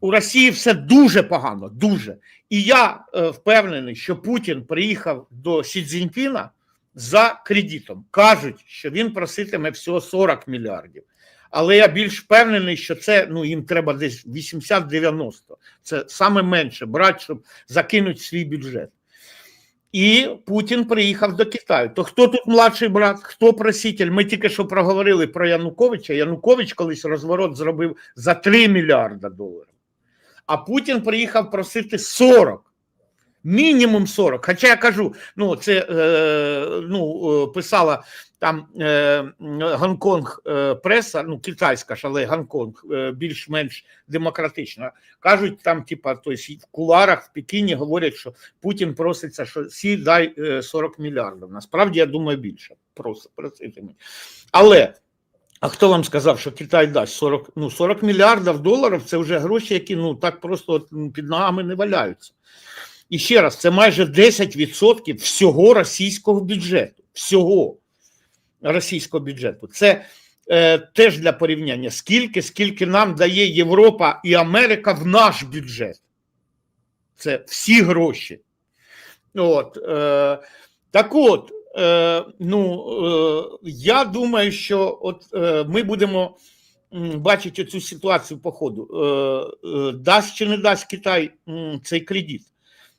у Росії все дуже погано, дуже. І я е, впевнений, що Путін приїхав до Сі Цзіньпіна за кредитом. Кажуть, що він проситиме всього 40 мільярдів. Але я більш впевнений, що це ну їм треба десь 80-90. Це саме менше брати, щоб закинути свій бюджет. І Путін приїхав до Китаю. То хто тут младший брат, хто проситель? Ми тільки що проговорили про Януковича. Янукович колись розворот зробив за 3 мільярда доларів. А Путін приїхав просити 40. Мінімум 40. Хоча я кажу, ну це е, ну, е, писала там е, Гонконг е, преса, ну китайська ж, але Гонконг е, більш-менш демократична. Кажуть, там, типа, то есть, в куларах в Пекіні говорять, що Путін проситься, що сі дай е, 40 мільярдів. Насправді, я думаю, більше. Просто проситимуть. Але. А хто вам сказав, що Китай дасть 40, ну, 40 мільярдів доларів це вже гроші, які ну так просто під ногами не валяються. І ще раз, це майже 10% всього російського бюджету. Всього російського бюджету. Це е, теж для порівняння. Скільки, скільки нам дає Європа і Америка в наш бюджет. Це всі гроші. От, е, так от, е, ну, е, я думаю, що от е, ми будемо бачити цю ситуацію по ходу. Дасть чи не дасть Китай цей кредит?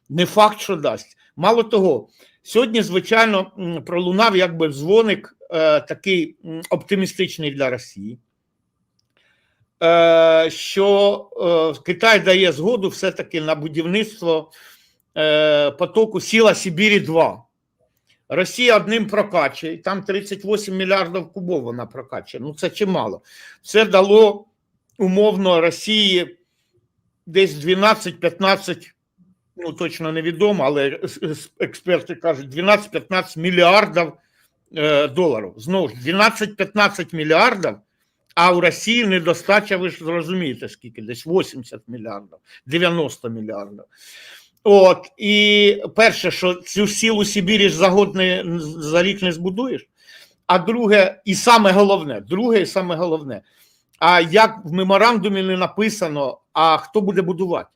Не факт, що дасть. Мало того, сьогодні, звичайно, пролунав якби дзвоник такий оптимістичний для Росії. Що Китай дає згоду все-таки на будівництво потоку Сіла Сибірі 2. Росія одним прокачує, там 38 мільярдів кубов вона прокачує. Ну це чимало. Це дало умовно Росії десь 12-15, ну точно невідомо, але експерти кажуть, 12-15 мільярдів е, доларів. Знову ж 12-15 мільярдів. А у Росії недостача, ви ж зрозумієте, скільки десь 80 мільярдів, 90 мільярдів. От, і перше, що цю сілу Сибірі ж за год не за рік не збудуєш. А друге, і саме головне, друге, і саме головне, а як в меморандумі не написано, а хто буде будувати?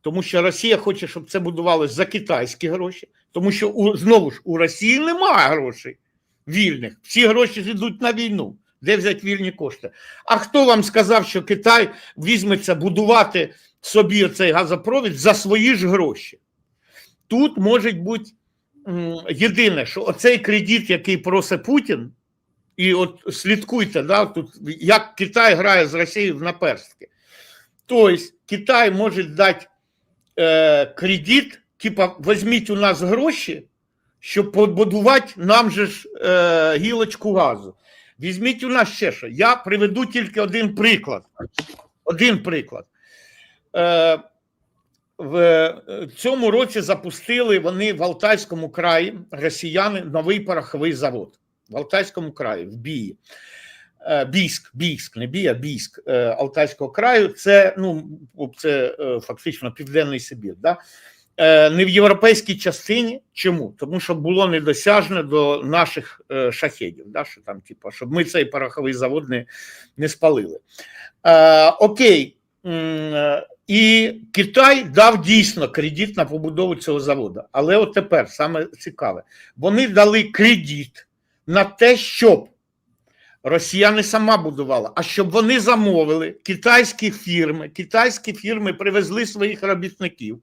Тому що Росія хоче, щоб це будувалось за китайські гроші, тому що знову ж у Росії немає грошей вільних. Всі гроші йдуть на війну. Де взяти вільні кошти? А хто вам сказав, що Китай візьметься будувати собі цей газопровід за свої ж гроші? Тут може бути єдине, що оцей кредит, який просить Путін, і от слідкуйте, да, тут, як Китай грає з Росією в наперстки. Тобто Китай може дати е, кредит, типа візьміть у нас гроші, щоб побудувати нам же ж е, гілочку газу. Візьміть у нас ще що. Я приведу тільки один приклад. Один приклад. Е, в цьому році запустили вони в Алтайському краї росіяни новий пороховий завод. В Алтайському краї, в Бії. Е, Бійськ, Бійськ, не Бія, Бійськ е, Алтайського краю. Це ну, це е, фактично Південний Сибір. Да? Е, не в європейській частині. Чому? Тому що було недосяжне до наших е, шахедів, да, що там, типу, щоб ми цей пороховий завод не, не спалили. Е, окей. І Китай дав дійсно кредит на побудову цього заводу. Але от тепер саме цікаве, вони дали кредит на те, щоб Росія не сама будувала, а щоб вони замовили китайські фірми, китайські фірми привезли своїх робітників,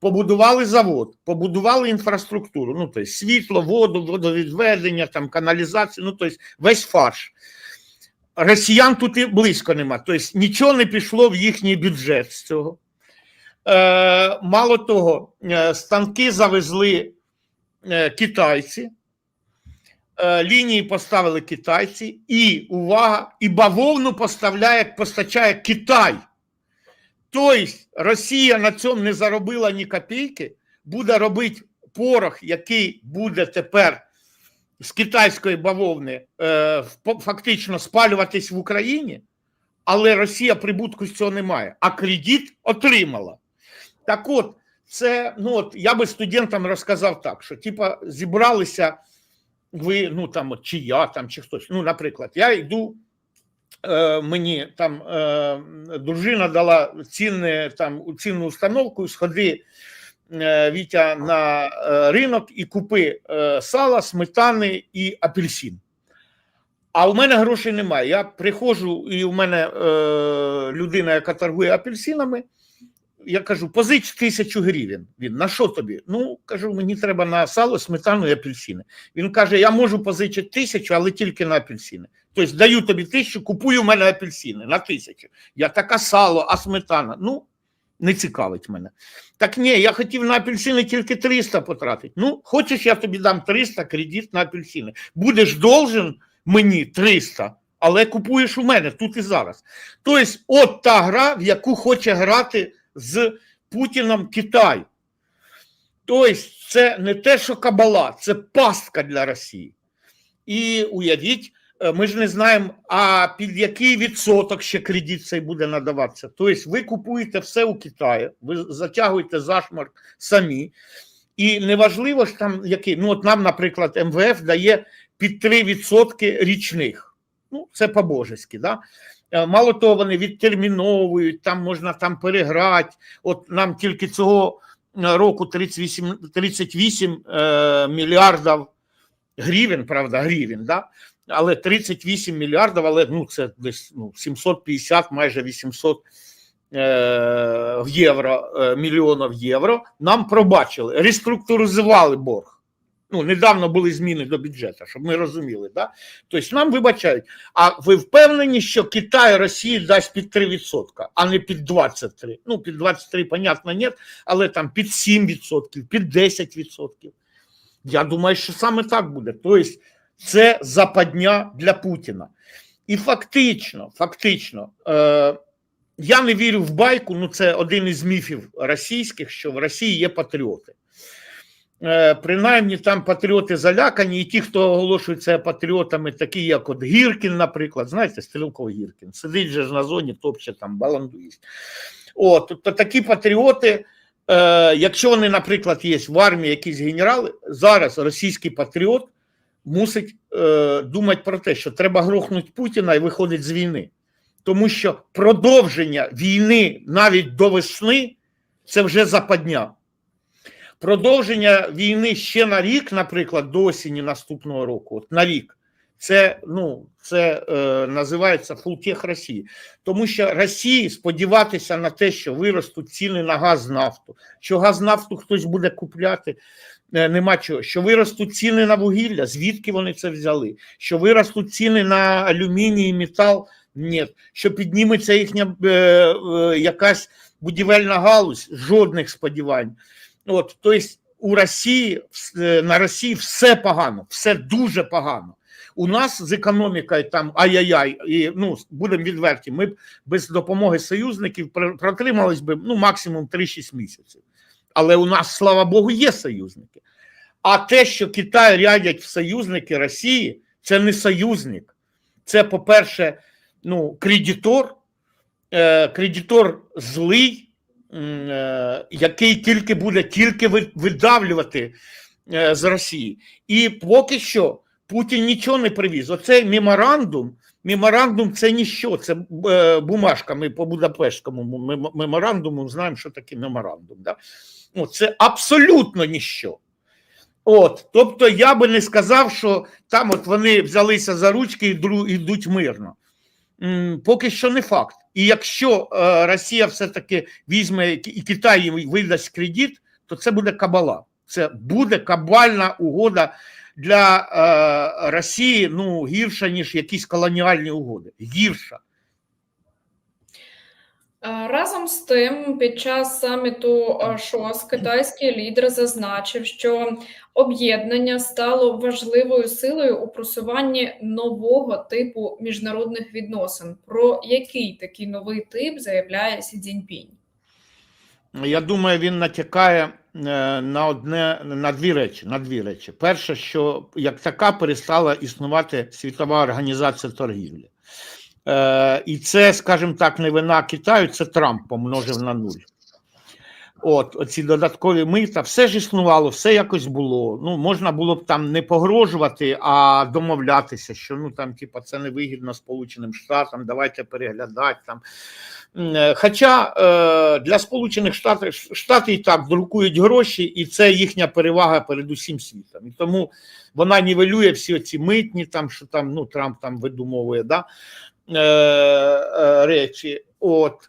побудували завод, побудували інфраструктуру, ну тобто світло, воду, водовідведення, там каналізацію, ну тобто весь фарш. Росіян тут і близько нема. Тобто нічого не пішло в їхній бюджет з цього. Е, Мало того, е, станки завезли е, китайці, лінії поставили китайці, і увага, і бавовну поставляє, постачає Китай. Тобто Росія на цьому не заробила ні копійки, буде робити порох, який буде тепер з китайської бавовни е, фактично спалюватись в Україні, але Росія прибутку з цього не має, а кредит отримала. Так от, це ну от я би студентам розказав так, що типа зібралися ви, ну там, чи я там, чи хтось. Ну, наприклад, я йду е, мені там е, дружина дала цінне, там, цінну установку, сходи е, Вітя на ринок і купи сала, сметани і апельсин. А у мене грошей немає. Я приходжу, і у мене людина, яка торгує апельсинами. Я кажу, позич тисячу гривень. Він на що тобі? Ну кажу, мені треба на сало, сметану і апельсини. Він каже: Я можу позичити тисячу, але тільки на апельсини. Тобто даю тобі тисячу, купую у мене апельсини на тисячу. Я така сало, а сметана. Ну, не цікавить мене. Так ні, я хотів на апельсини тільки 300 потратити. Ну, хочеш, я тобі дам 300 кредит на апельсини. Будеш должен мені 300, але купуєш у мене тут і зараз. Тобто, от та гра, в яку хоче грати з Путіном Китай. Тобто, це не те, що кабала, це пастка для Росії. І уявіть, е, ми ж не знаємо, а під який відсоток ще кредит цей буде надаватися. Тобто, ви купуєте все у Китаї, ви затягуєте зашмарк самі. І неважливо ж там який. Ну, от нам, наприклад, МВФ дає під 3% річних. Ну, це по-божески, да? Е, Мало того, вони відтерміновують, там можна там переграти. От нам тільки цього е, року 38, 38 е, мільярдів гривень, правда, гривень, да? але 38 мільярдів, але ну, це десь ну, 750, майже 800 е, євро, мільйонів євро нам пробачили, реструктуризували борг. Ну, недавно були зміни до бюджету, щоб ми розуміли. Да? Тобто нам вибачають. А ви впевнені, що Китай Росії дасть під 3%, а не під 23%? Ну, під 23%, понятно, ні, але там під 7%, під 10%. Я думаю, що саме так буде. Тобто, це западня для Путіна. І фактично, фактично, е, я не вірю в байку, ну це один із міфів російських, що в Росії є патріоти. Е, принаймні там патріоти залякані, і ті, хто оголошують себе патріотами, такі як от Гіркін, наприклад, знаєте, Стрілков Гіркін, сидить же ж на зоні, топче там баландуїсть. От, тобто такі патріоти, е, якщо вони, наприклад, є в армії якісь генерали, зараз російський патріот мусить е, думати про те, що треба грохнути Путіна і виходить з війни. Тому що продовження війни навіть до весни це вже западня. Продовження війни ще на рік, наприклад, до осені наступного року, от на рік, це ну, це е, називається фултех Росії. Тому що Росії сподіватися на те, що виростуть ціни на газ нафту, що газ нафту хтось буде купляти, е, нема чого. Що виростуть ціни на вугілля, звідки вони це взяли? Що виростуть ціни на алюміній і метал, ні. Що підніметься їхня е, е, якась будівельна галузь, жодних сподівань. От, тобто у Росії е, на Росії все погано, все дуже погано. У нас з економікою там ай-яй-яй, і ну будемо відверті. Ми б без допомоги союзників пр- протримались би ну максимум 3-6 місяців. Але у нас, слава Богу, є союзники. А те, що Китай рядять в союзники Росії, це не союзник. Це, по-перше, ну, кредитор, е, кредитор злий, який тільки буде тільки видавлювати е, з Росії. І поки що Путін нічого не привіз. Оцей меморандум. Меморандум це ніщо, це е, бумажка. Ми по Будапештському мем- меморандуму знаємо, що таке меморандум. Да? О, це абсолютно ніщо. От, тобто я би не сказав, що там от вони взялися за ручки і йдуть мирно. Поки що не факт. І якщо е, Росія все-таки візьме і Китай їм видасть кредит, то це буде кабала. Це буде кабальна угода для е, Росії ну, гірша, ніж якісь колоніальні угоди. Гірша. Е, Разом з тим, під час саміту е, ШОС китайський лідер зазначив, що об'єднання стало важливою силою у просуванні нового типу міжнародних відносин. Про який такий новий тип заявляє Сі Цзіньпінь? Я думаю, він натякає е, на одне на дві речі. На дві речі. Перше, що як така перестала існувати світова організація торгівлі. Е, і це, скажімо так, не вина Китаю, це Трамп помножив на нуль. От, оці додаткові мита, все ж існувало, все якось було. Ну, можна було б там не погрожувати, а домовлятися, що ну там, типа, це невигідно Сполученим Штатам, давайте переглядати там. Е, Хоча е, для Сполучених Штатів Штати і так друкують гроші, і це їхня перевага перед усім світом. І тому вона нівелює всі ці митні, там що там ну Трамп там видумовує да, е, е, речі. От.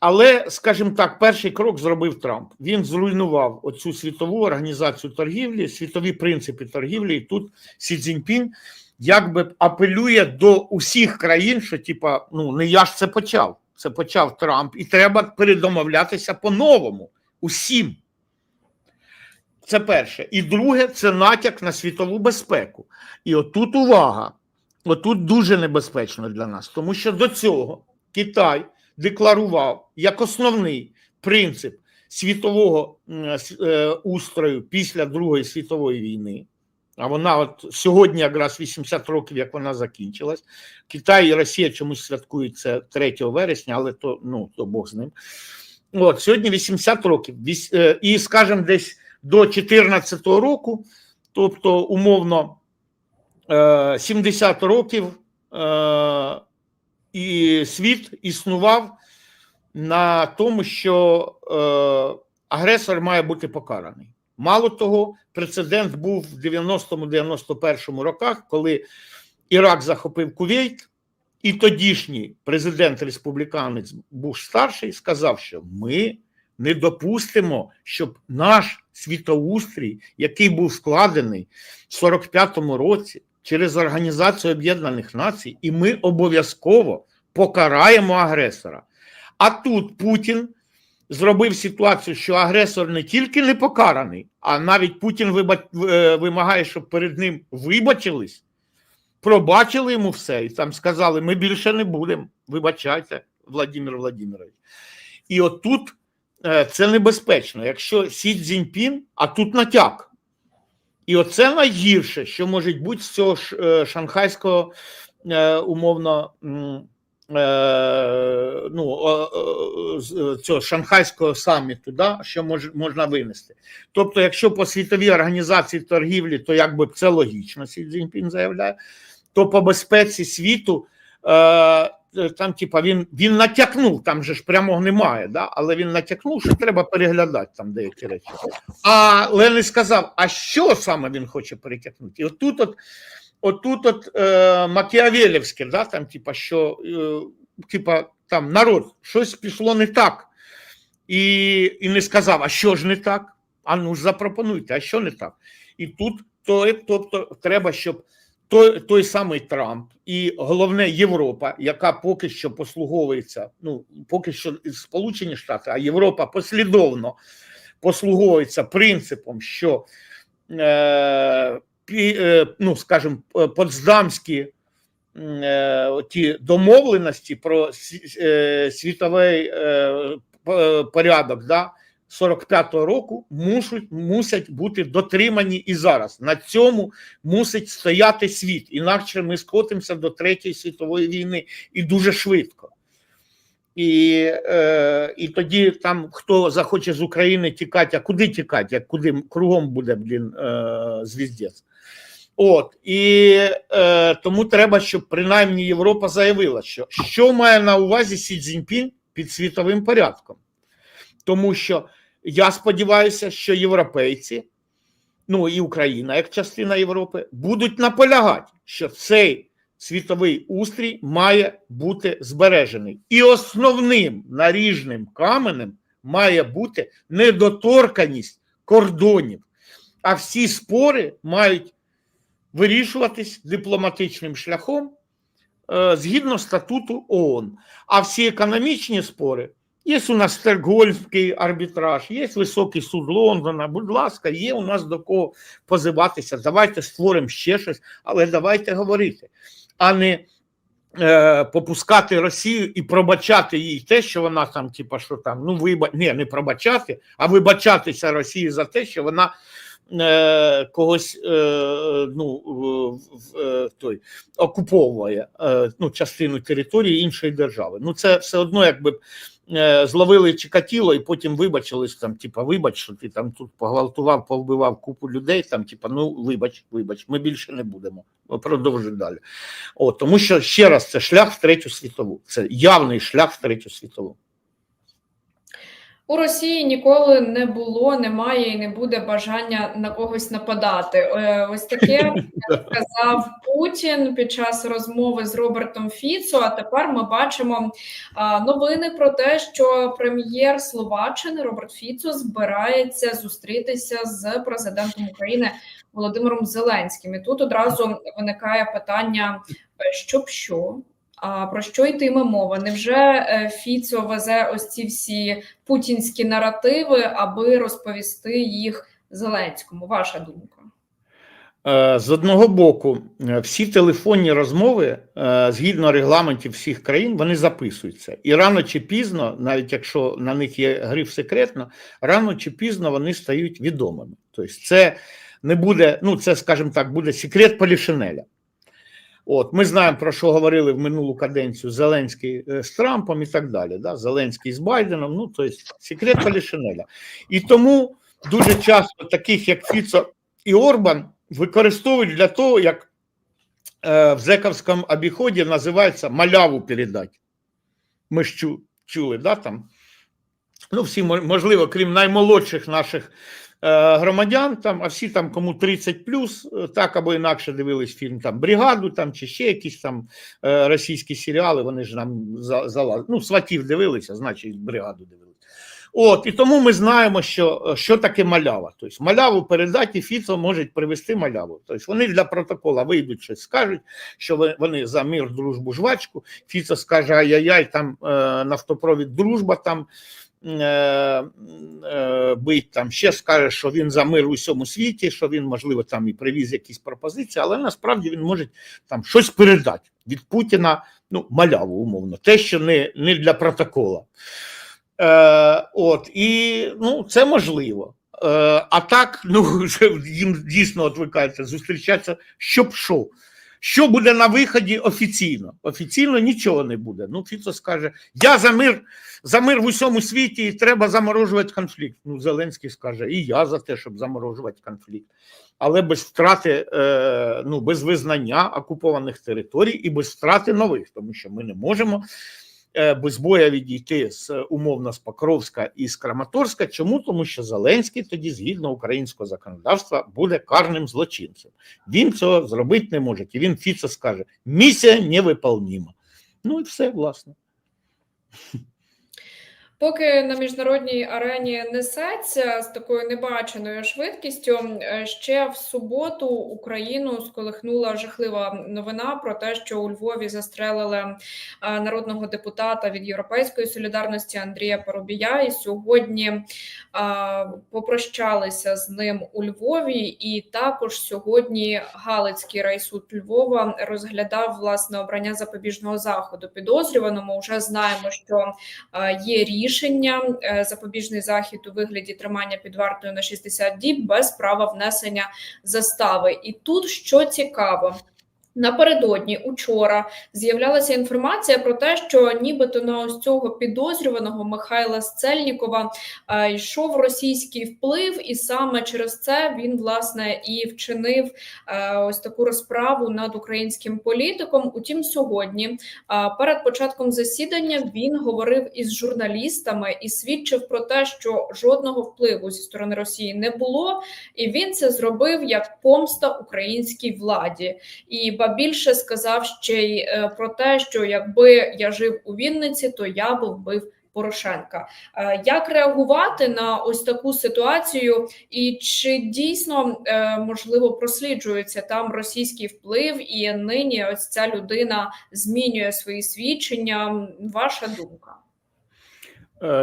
Але, скажімо так, перший крок зробив Трамп. Він зруйнував оцю світову організацію торгівлі, світові принципи торгівлі. І тут Сі Цзіньпін якби апелює до усіх країн, що типа, ну не я ж це почав. Це почав Трамп, і треба передомовлятися по-новому. Усім. Це перше. І друге, це натяк на світову безпеку. І отут увага. Отут дуже небезпечно для нас, тому що до цього Китай декларував як основний принцип світового с- е, устрою після Другої світової війни. А вона от сьогодні, якраз 80 років, як вона закінчилась. Китай і Росія чомусь святкують це 3 вересня, але то, ну, то Бог з ним. От, сьогодні 80 років. Е, І, скажімо, десь до 14 року, тобто, умовно, е, 70 років е, і світ існував на тому, що е, агресор має бути покараний. Мало того, прецедент був в 90-91 роках, коли Ірак захопив Кувейт, і тодішній президент республіканець Буш старший сказав, що ми не допустимо, щоб наш світоустрій, який був складений в 45-му році через Організацію Об'єднаних Націй, і ми обов'язково покараємо агресора. А тут Путін зробив ситуацію, що агресор не тільки не покараний, а навіть Путін е, вимагає, щоб перед ним вибачились, пробачили йому все, і там сказали: ми більше не будемо. Вибачайте, Владимир Владимирович. І отут е, це небезпечно. Якщо Сі Цзіньпін, а тут натяк. І оце найгірше, що може бути з цього е, шанхайського е, умовно. е, Ну, цього шанхайського саміту, да, що мож, можна винести. Тобто, якщо по світовій організації торгівлі, то якби це логічно, Сі Цзіньпін заявляє, то по безпеці світу там, типа, він, він натякнув, там же ж прямого немає, да, але він натякнув, що треба переглядати там деякі речі. Але не сказав, а що саме він хоче перетякнути. І отут от, отут от е, Макіавелівське, да, там, типа, що е, типа, там народ, щось пішло не так. І, і не сказав, а що ж не так? А ну ж запропонуйте, а що не так? І тут то, тобто, треба, щоб той, той самий Трамп і головне Європа, яка поки що послуговується, ну поки що Сполучені Штати, а Європа послідовно послуговується принципом, що е, е, ну, скажімо, потсдамські е, ті домовленості про е, світовий е, порядок да, 45-го року мусять, мусять бути дотримані і зараз. На цьому мусить стояти світ. Інакше ми скотимося до Третьої світової війни і дуже швидко. І, е, і тоді там хто захоче з України тікати, а куди тікати, як куди кругом буде блін, е, звіздець. От і е, тому треба, щоб принаймні Європа заявила, що що має на увазі Сі Цзіньпін під світовим порядком. Тому що я сподіваюся, що європейці, ну і Україна, як частина Європи, будуть наполягати, що цей світовий устрій має бути збережений. І основним наріжним каменем має бути недоторканість кордонів. А всі спори мають вирішуватись дипломатичним шляхом е, згідно статуту ООН. А всі економічні спори є у нас Стокгольмський арбітраж, є Високий суд Лондона. Будь ласка, є у нас до кого позиватися. Давайте створимо ще щось, але давайте говорити, а не е, попускати Росію і пробачати їй те, що вона там, типа, що там, ну виба... Ні, не пробачати, а вибачатися Росії за те, що вона. е, Когось е, ну, в, е, той, окуповує е, ну, частину території іншої держави. Ну, це все одно, якби зловили Чикатіло і потім вибачились там, типа, вибач, що ти там тут погвалтував, повбивав купу людей. Там, типа, ну вибач, вибач, ми більше не будемо. Продовжуй далі. О, тому що ще раз це шлях в третю світову. Це явний шлях в третю світову. У Росії ніколи не було, немає і не буде бажання на когось нападати. Е, Ось таке сказав Путін під час розмови з Робертом Фіцо. А тепер ми бачимо новини про те, що прем'єр Словаччини Роберт Фіцо збирається зустрітися з президентом України Володимиром Зеленським. І тут одразу виникає питання: е, щоб що? А про що йтиме мова? Невже е, Фіцо везе ось ці всі путінські наративи, аби розповісти їх Зеленському? Ваша думка? Е, З одного боку, е, всі телефонні розмови, згідно регламентів всіх країн, вони записуються. І рано чи пізно, навіть якщо на них є гриф секретно, рано чи пізно вони стають відомими. Тобто, це не буде, ну це, скажімо так, буде секрет Полішинеля. От, ми знаємо, про що говорили в минулу каденцію Зеленський е, з Трампом і так далі. Да? Зеленський з Байденом, ну, тобто, секрет Полішинеля. І тому дуже часто таких, як Фіцо і Орбан, використовують для того, як е, в зековському обіході називається маляву передати. Ми ж чули, да, там? Ну, всі, можливо, крім наймолодших наших е, громадян, там, а всі там, кому 30 плюс, е, так або інакше дивились фільм там Бригаду там, чи ще якісь там е, російські серіали, вони ж нам залазили. Ну, сватів дивилися, значить, бригаду дивилися. От, і тому ми знаємо, що, що таке малява. Тобто маляву передати Фіцо можуть привести маляву. Тобто вони для протокола вийдуть щось скажуть, що вони за мир, дружбу, жвачку. Фіцо скаже ай-яй-яй, там е, нафтопровід дружба там бить, там ще скаже, що він за мир у всьому світі, що він, можливо, там і привіз якісь пропозиції, але насправді він може там щось передати від Путіна, ну, маляву, умовно, те, що не, не для протокола. Е, от, і ну, це можливо. Е, а так, ну, їм дійсно, от ви кажете, зустрічатися, щоб що. Що буде на виході офіційно? Офіційно нічого не буде. Ну, Фіцо скаже: я за мир, за мир в усьому світі і треба заморожувати конфлікт. Ну, Зеленський скаже, і я за те, щоб заморожувати конфлікт. Але без втрати, е, ну, без визнання окупованих територій і без втрати нових, тому що ми не можемо без боя відійти з е, умовно з Покровська і з Краматорська. Чому? Тому що Зеленський тоді, згідно українського законодавства, буде карним злочинцем. Він цього зробити не може. І він Фіцо скаже: місія невиповніма. Ну і все, власне. Поки на міжнародній арені несеться з такою небаченою швидкістю, е, ще в суботу Україну сколихнула жахлива новина про те, що у Львові застрелили е, народного депутата від Європейської солідарності Андрія Парубія. І сьогодні е, попрощалися з ним у Львові, і також сьогодні Галицький райсуд Львова розглядав власне обрання запобіжного заходу. Підозрюваному вже знаємо, що є рішення е, запобіжний захід у вигляді тримання під вартою на 60 діб без права внесення застави. І тут що цікаво. Напередодні учора з'являлася інформація про те, що нібито на ось цього підозрюваного Михайла Сцельнікова е, йшов російський вплив, і саме через це він власне і вчинив е, ось таку розправу над українським політиком. Утім, сьогодні е, перед початком засідання він говорив із журналістами і свідчив про те, що жодного впливу зі сторони Росії не було, і він це зробив як помста українській владі. І ба більше сказав ще й е, про те, що якби я жив у Вінниці, то я би вбив Порошенка. Е, Як реагувати на ось таку ситуацію, і чи дійсно е, можливо просліджується там російський вплив, і нині ось ця людина змінює свої свідчення? Ваша думка?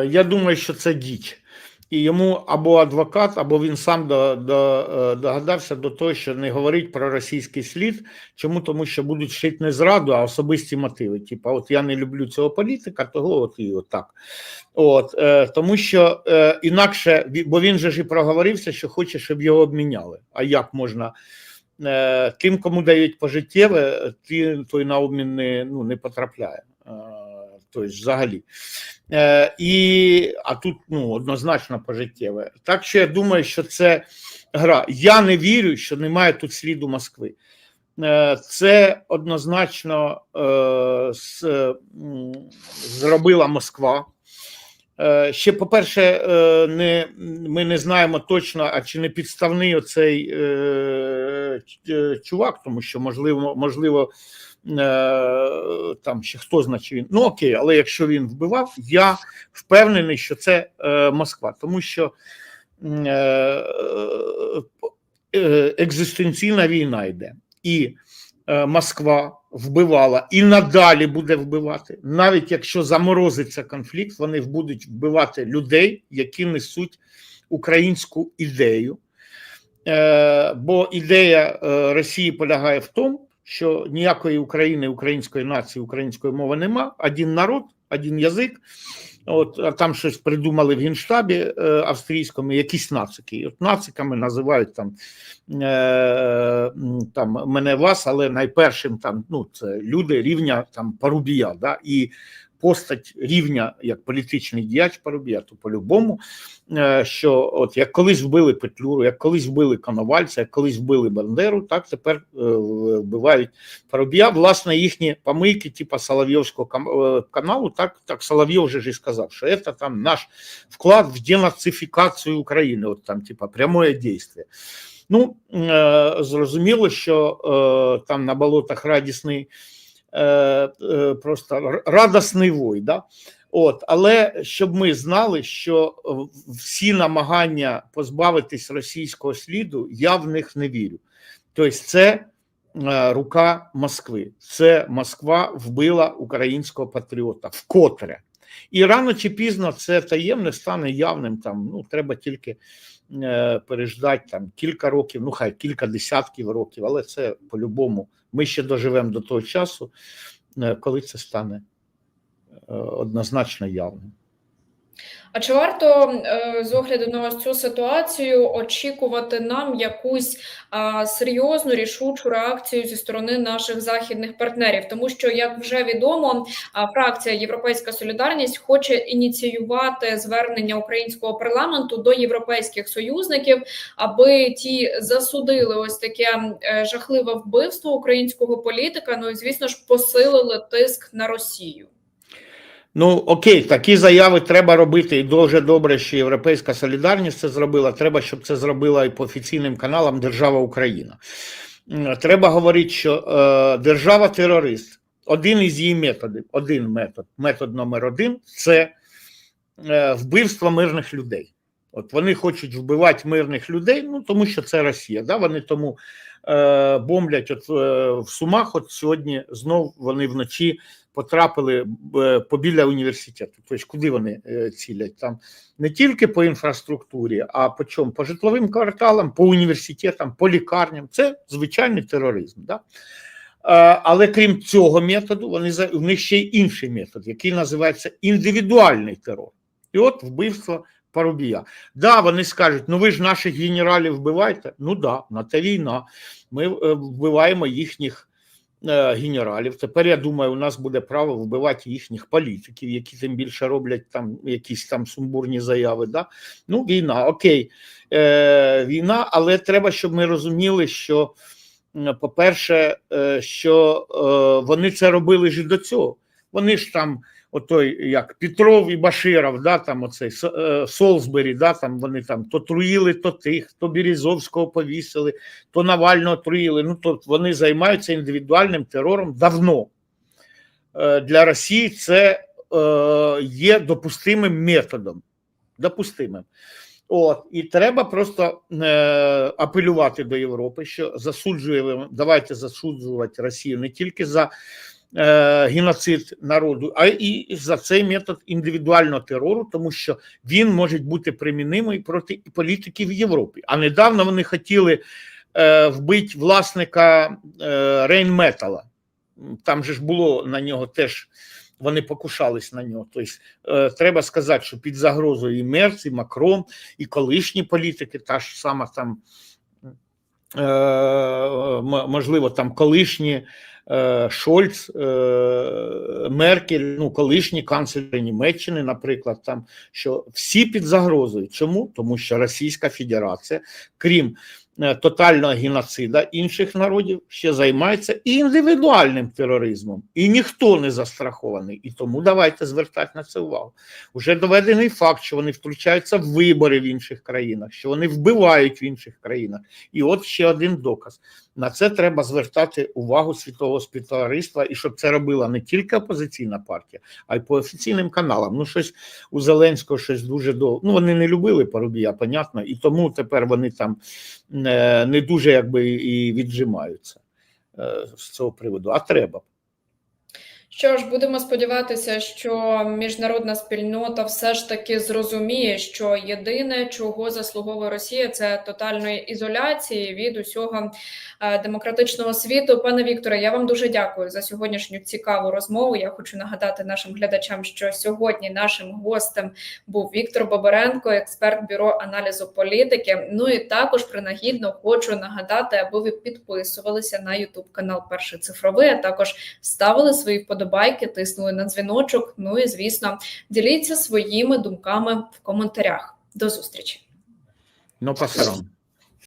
Я думаю, що це діч. І йому або адвокат, або він сам до, е, догадався до того, що не говорить про російський слід. Чому? Тому що будуть шити не зраду, а особисті мотиви. Типа, от я не люблю цього політика, того от і отак. От, е, тому що е, інакше, бо він же ж і проговорився, що хоче, щоб його обміняли. А як можна? Е, тим, кому дають пожиттєве, ті, той на обмін не, ну, не потрапляє. Е, тобто взагалі. Е, і, а тут ну, однозначно пожиттєве. Так що я думаю, що це гра. Я не вірю, що немає тут сліду Москви. Е, Це однозначно е, с, зробила Москва. Е, Ще, по-перше, е, не, ми не знаємо точно, а чи не підставний оцей е, е, чувак, тому що, можливо, можливо, е, там ще хто значить він. Ну окей, але якщо він вбивав, я впевнений, що це е, Москва, тому що е, е, екзистенційна війна йде. І е, Москва вбивала і надалі буде вбивати, навіть якщо заморозиться конфлікт, вони будуть вбивати людей, які несуть українську ідею. Е, бо ідея е, Росії полягає в тому, що ніякої України, української нації, української мови нема, один народ, один язик. От а там щось придумали в генштабі е, австрійському, якісь нацики. От нациками називають там, е, там мене вас, але найпершим там ну це люди рівня там Парубія, да, і постать рівня як політичний діяч Парубія, то по-любому, е, що от як колись вбили Петлюру, як колись вбили Коновальця, як колись вбили Бандеру, так тепер е, вбивають Парубія. Власне, їхні помийки, типа Соловйовського е, каналу, так, так Соловйов же ж і сказав, що це там наш вклад в денацифікацію України, от там, типа, прямое дійство. Ну, зрозуміло, що там на болотах радісний, просто р- радісний вой, да? От, але щоб ми знали, що е, всі намагання позбавитись російського сліду, я в них не вірю. Тобто, це е, рука Москви. Це Москва вбила українського патріота вкотре. І рано чи пізно це таємне стане явним. Там ну треба тільки е, переждати там кілька років, ну хай кілька десятків років, але це по-любому. Ми ще доживемо до того часу, е, коли це стане е, однозначно явним. А чи варто е, з огляду на цю ситуацію очікувати нам якусь серйозну рішучу реакцію зі сторони наших західних партнерів? Тому що, як вже відомо, фракція Європейська Солідарність хоче ініціювати звернення українського парламенту до європейських союзників, аби ті засудили ось таке е, жахливе вбивство українського політика. Ну і звісно ж посилили тиск на Росію. Ну окей, такі заяви треба робити, і дуже добре, що Європейська солідарність це зробила. Треба, щоб це зробила і по офіційним каналам Держава Україна. Треба говорити, що е, держава терорист, один із її методів, один метод, метод номер один це е, вбивство мирних людей. От вони хочуть вбивати мирних людей, ну тому що це Росія. Да? Вони тому бомблять от, е, в Сумах. От сьогодні знов вони вночі потрапили е, побіля університету. Тобто, куди вони е, цілять? Там не тільки по інфраструктурі, а по чому? По житловим кварталам, по університетам, по лікарням. Це звичайний тероризм. Да? Е, Але крім цього методу, вони в них ще й інший метод, який називається індивідуальний терор. І от вбивство Парубія. Да, вони скажуть: ну ви ж наших генералів вбиваєте. Ну да, на те війна. Ми е, вбиваємо їхніх е, генералів. Тепер я думаю, у нас буде право вбивати їхніх політиків, які тим більше роблять там якісь там сумбурні заяви. Да? Ну, війна, окей, е, війна, але треба, щоб ми розуміли, що, по-перше, е, що вони це робили ж до цього. Вони ж там. Отой, як Петров і Баширов, да, там оцей е, Солсбері, да, там вони там то труїли, то тих, то Березовського повісили, то Навального труїли. Ну, то вони займаються індивідуальним терором давно. Е, Для Росії це е, є допустимим методом. Допустимим. От, і треба просто е, апелювати до Європи, що засуджуємо, давайте засуджувати Росію не тільки за геноцид народу, а і за цей метод індивідуального терору, тому що він може бути примінимий проти політиків в Європі. А недавно вони хотіли е, вбити власника е, Рейнметала. Там же ж було на нього теж. Вони покушались на нього. Тобто, е, треба сказати, що під загрозою і Мерц, і Макрон, і колишні політики, та ж сама там, е, можливо, там колишні е, Шольц, е, Меркель, ну, колишні канцлери Німеччини, наприклад, там, що всі під загрозою. Чому? Тому що Російська Федерація, крім е, тотального геноцида інших народів, ще займається і індивідуальним тероризмом. І ніхто не застрахований. І тому давайте звертати на це увагу. Уже доведений факт, що вони втручаються в вибори в інших країнах, що вони вбивають в інших країнах. І от ще один доказ. На це треба звертати увагу світового співтовариства, і щоб це робила не тільки опозиційна партія, а й по офіційним каналам. Ну, щось у Зеленського щось дуже довго. Ну, вони не любили Парубія, понятно, і тому тепер вони там не, не дуже якби і віджимаються е, з цього приводу. А треба. Що ж, будемо сподіватися, що міжнародна спільнота все ж таки зрозуміє, що єдине, чого заслуговує Росія, це тотальної ізоляції від усього е, демократичного світу. Пане Вікторе, я вам дуже дякую за сьогоднішню цікаву розмову. Я хочу нагадати нашим глядачам, що сьогодні нашим гостем був Віктор Бобаренко, експерт бюро аналізу політики. Ну і також принагідно хочу нагадати, аби ви підписувалися на Ютуб канал Перший цифровий, а також ставили свої вподобайки, тиснули на дзвіночок. Ну і звісно, діліться своїми думками в коментарях. До зустрічі. Ну, пасарам.